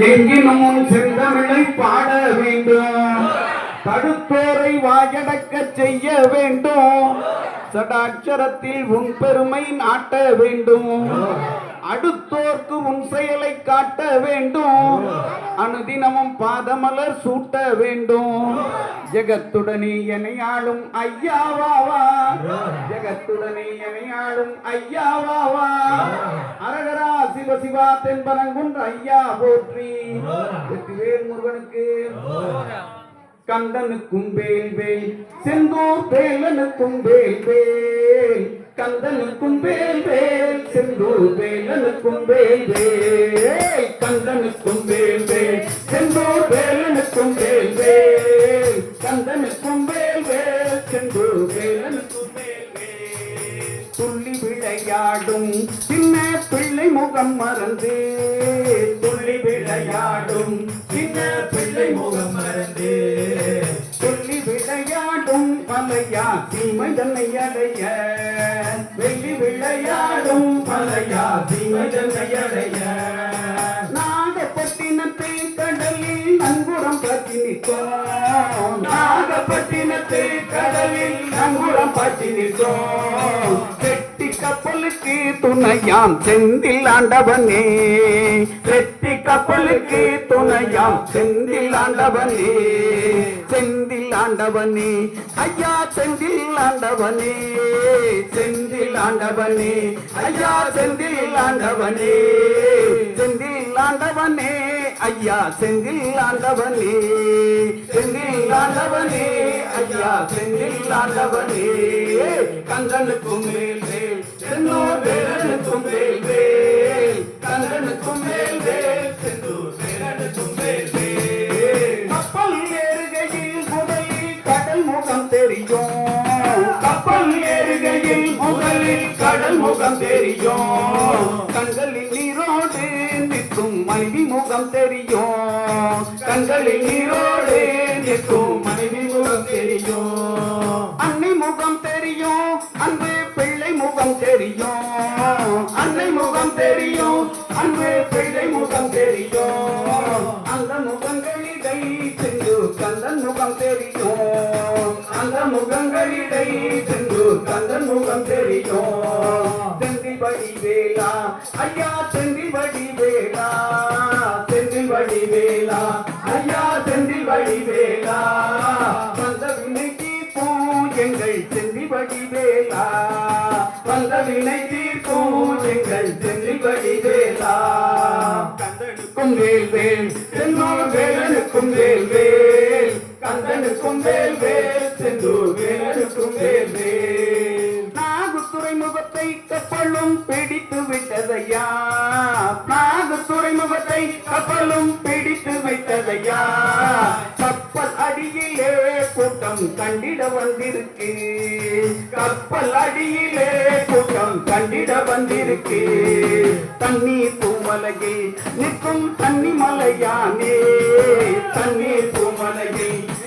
எங்கினும் உன் செந்தமிழை பாட வேண்டும். தடுத்தோரை வாயடக்க செய்ய வேண்டும். சடாட்சரத்தில் உன் பெருமை நாட்ட வேண்டும். அடுத்தோர்க்கு உன் செயலை காட்ட வேண்டும். அனுதினமும் பாதமலர் சூட்ட வேண்டும். ஜெகத்துடனே எனையாளும் ஐயாவாவா ஜெகத்துடனே எனையாளும் ஐயாவாவா அரகரா சிவ சிவா தென்பரங்குன்ற ஐயா போற்றி. வெற்றிவேல் முருகனுக்கு. கந்தனுக்கும் வேல் வேல். செந்தூர் வேலனுக்கும் வேல் வேல். கந்தனுக்கும் வேல் வேல் செந்தூர் வேலனுக்கும் வேல் வேல். கந்தனுக்கும் வேல் வேல் செந்தூர் வேலனுக்கும் வேல் வேல். கந்தனுக்கும் வேல் வேல் செந்தூர் வேலனுக்கும் வேல் வேல். துள்ளி விளையாடும் சின்ன பிள்ளை முகம் மறந்து. துள்ளி விளையாடும் சின்ன பிள்ளை முகம் மறந்து. துள்ளி விளையாடும் மலையா தீமை தன்னை அடைய. மலையா தீமை தன்னை நாகப்பட்டினத்தை கடலில் நங்குரம் பற்றி நிற்கும். நாகப்பட்டினத்தை கடலில் நங்குரம் பற்றி நிற்கும். செட்டி கப்பலுக்கு துணையாம் செந்தில் ஆண்டவனே. வெட்டி கப்பலுக்கு துணையாம் செந்தில் ஆண்டவனே. செந்தில் ஆண்டவனே. ஐயா செந்தில் ஆண்டவனே. செந்தில் ஆண்டவனே. ஐயா செந்தில் ஆண்டவனே. செந்தில் ஆண்டவனே. ஐயா செந்தில் ஆண்டவனே. செந்தில் ஆண்டவனே. ஐயா செந்தில் ஆண்டவனே. கந்தனுக்கும் மேலே முகம் தெரியும் கப்பல் ஏறுகையில் முதலில் கடல் முகம் தெரியும் கண்களில் நீரோடு நிற்கும் மனைவி முகம் தெரியும். கண்களில் நீரோடு நிற்கும் மனைவி முகம் தெரியும். அன்னை முகம் தெரியும் அன்பு பிள்ளை முகம் தெரியும் அன்னை முகம் தெரியும் அன்பு பிள்ளை முகம் தெரியும். அந்த முகங்களிடை சென்று கந்தன் முகம் தெரியும். அந்த முகங்களிடை சென்று கந்தன் முகம் தெரியும் செந்தி வடிவேலா ஐயா செந்தி வடிவேலா செந்தி வடி ஐயா செந்தி வடிவேலா வந்த வினை தீர்ப்போம் எங்கள் செந்தி வடிவேலா வந்த வினை தீர்ப்போம் எங்கள் செந்தி வடிவேலா கந்தனுக்கும் வேல் வேல் செந்தூர் வேலனுக்கும் வேல் வேல் கந்தனுக்கும் வேல் வேல் துறைமுகத்தை கப்பலும் பிடித்து விட்டதையா நாகு துறைமுகத்தை கப்பலும் பிடித்து விட்டதையா கப்பல் அடியிலே கூட்டம் கண்டிட வந்திருக்கு. கப்பல் அடியிலே கூட்டம் கண்டிட வந்திருக்கு. தண்ணீர் பூமலையில் நிற்கும் தண்ணி மலையானே. தண்ணீர் பூமலையில்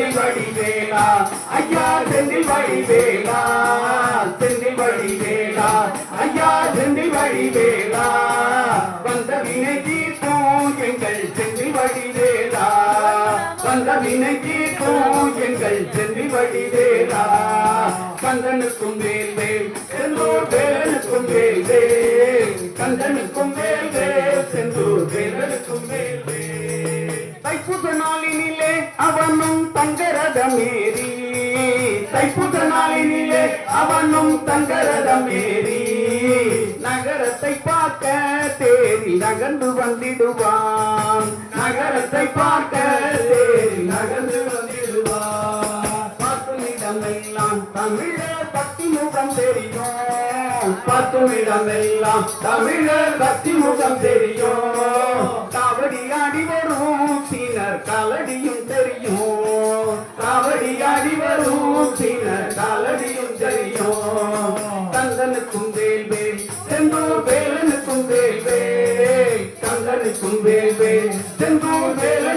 கண்களின் வழிய செந்தில் வழி ஐயா செந்தில் வடிவேலா. வேளா செந்தில் வழி ஐயா செந்தில் வடிவேலா. வந்த வினை தீர்ப்போம் எங்கள் செந்தில் வடிவேலா. வந்த வினை தீர்ப்போம் எங்கள் செந்தில் வடிவேலா. கந்தனுக்கும் வேல் வேல் செந்தூர் வேலனுக்கும் வேல் வேல் கந்தனுக்கும் நாளினிலே அவனும் தங்கரதம் ஏறி நகரத்தை பார்க்க தேடி நகர்ந்து வந்திடுவான். நகரத்தை பார்க்க தேடி நகர்ந்து வந்திடுவான். பார்க்குமிடமெல்லாம் தமிழர் பக்தி முகம் தெரியும். பார்க்குமிடமெல்லாம் தமிழர் பக்தி முகம் தெரியும். காவடி ஆடி வரும் சீனர் கலடியும் பின்ன காலடியும் தெரியும் தங்கனுக்கும் வேல்வேல் தெம்போ வேலனுக்கும் வேல்வேல் தங்கனுக்கும் வேல்வேல் தெம்போ வேல